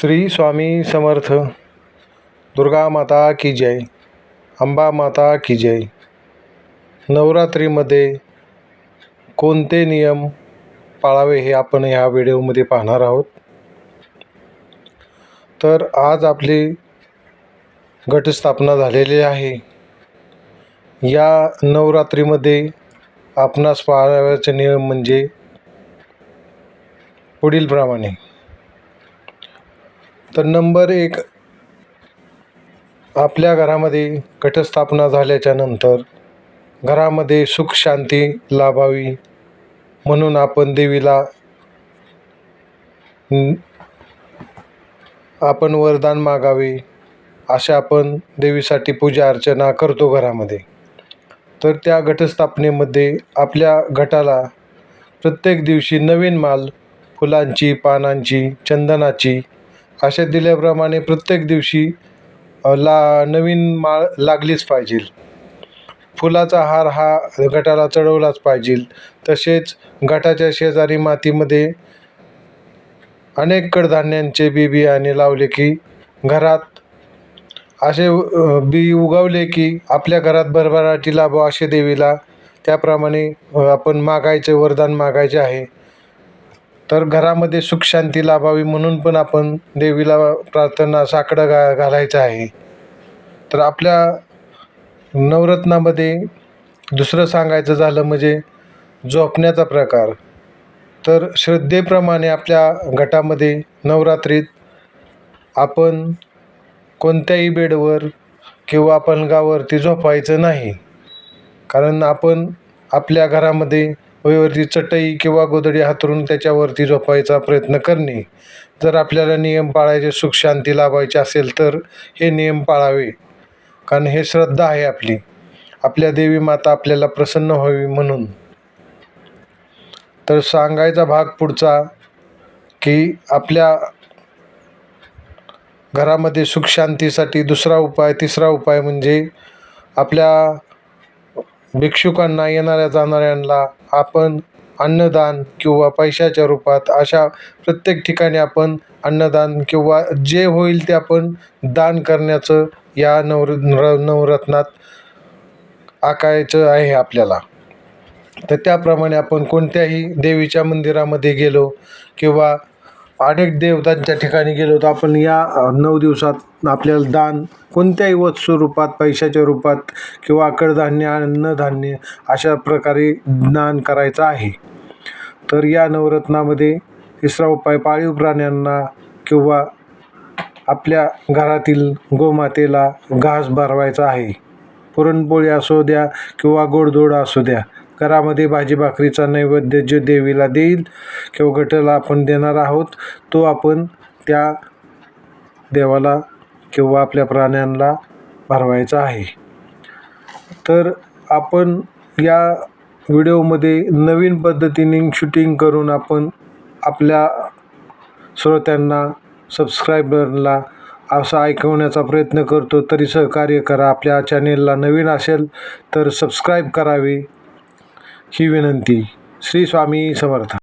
श्री स्वामी समर्थ. दुर्गा माता की जय. अंबा माता की जय. नवरात्रीमध्ये कोणते नियम पाळावे हे आपण ह्या व्हिडिओमध्ये पाहणार आहोत? तर आज आपली घटस्थापना झालेली आहे. या नवरात्रीमध्ये आपणास पाळाव्याचे नियम म्हणजे पुढीलप्रमाणे. तर नंबर एक आपल्या घरामध्ये घटस्थापना झाल्याच्यानंतर घरामध्ये सुख शांती लाभावी म्हणून आपण देवीला आपण वरदान मागावे असे आपण देवीसाठी पूजा अर्चना करतो घरामध्ये. तर त्या घटस्थापनेमध्ये आपल्या घटाला प्रत्येक दिवशी नवीन माल फुलांची पानांची चंदनाची असे दिल्याप्रमाणे प्रत्येक दिवशी ला नवीन माळ लागलीच पाहिजे. फुलाचा हार हा गटाला चढवलाच पाहिजे. तसेच गटाच्या शेजारी मातीमध्ये अनेक कडधान्यांचे बी बियाणे लावले की घरात असे बी उगवले की आपल्या घरात भरभराटी लाभो असे देवीला त्याप्रमाणे आपण मागायचे वरदान मागायचे आहे. तर घरामध्ये सुख शांती लाभावी म्हणून पण आपण देवीला प्रार्थना साकडं घा घालायचं आहे. तर आपल्या नवरत्नामध्ये दुसरं सांगायचं झालं म्हणजे झोपण्याचा प्रकार. तर श्रद्धेप्रमाणे आपल्या गटामध्ये नवरात्रीत आपण कोणत्याही बेडवर किंवा पलंगावरती झोपायचं नाही. कारण आपण आपल्या घरामध्ये वरती चटई किंवा गोधडी हातरून त्याच्यावरती झोपायचा प्रयत्न करणे. जर आपल्याला नियम पाळायचे सुख शांती लाभायची असेल तर हे नियम पाळावे कारण हे श्रद्धा आहे आपली. आपल्या देवी माता आपल्याला प्रसन्न व्हावी म्हणून. तर सांगायचा भाग पुढचा की आपल्या घरामध्ये सुख शांतीसाठी दुसरा उपाय तिसरा उपाय म्हणजे आपल्या भिक्षुकांना येणाऱ्या जाणाऱ्यांना आपण अन्नदान किंवा पैशाच्या रूपात अशा प्रत्येक ठिकाणी आपण अन्नदान किंवा जे होईल ते आपण दान करण्याचं या नवर र नवरत्नात आकायचं आहे आपल्याला. तर त्याप्रमाणे आपण कोणत्याही देवीच्या मंदिरामध्ये गेलो किंवा अनेक देवतांच्या ठिकाणी गेलो तर आपण या नऊ दिवसात आपल्याला दान कोणत्याही वस्तू रूपात पैशाच्या रूपात किंवा कडधान्य अन्नधान्य अशा प्रकारे दान करायचं आहे. तर या नवरत्नामध्ये तिसरा उपाय पाळीव प्राण्यांना किंवा आपल्या घरातील गोमातेला घास भरवायचा आहे. पुरणपोळी असू द्या किंवा गोडधोड असू द्या. घरामध्ये भाजी भाकरीचा नैवेद्य जे देवीला देईल किंवा गटला आपण देणार आहोत तो आपण त्या देवाला किंवा आपल्या प्राण्यांना भरवायचा आहे. तर आपण या व्हिडिओमध्ये नवीन पद्धतीने शूटिंग करून आपण आपल्या श्रोत्यांना सबस्क्रायबरला असं ऐकवण्याचा प्रयत्न करतो. तरी सहकार्य करा. आपल्या चॅनेलला नवीन असेल तर सबस्क्राईब करावे. ही विनंती. श्री स्वामी समर्थ.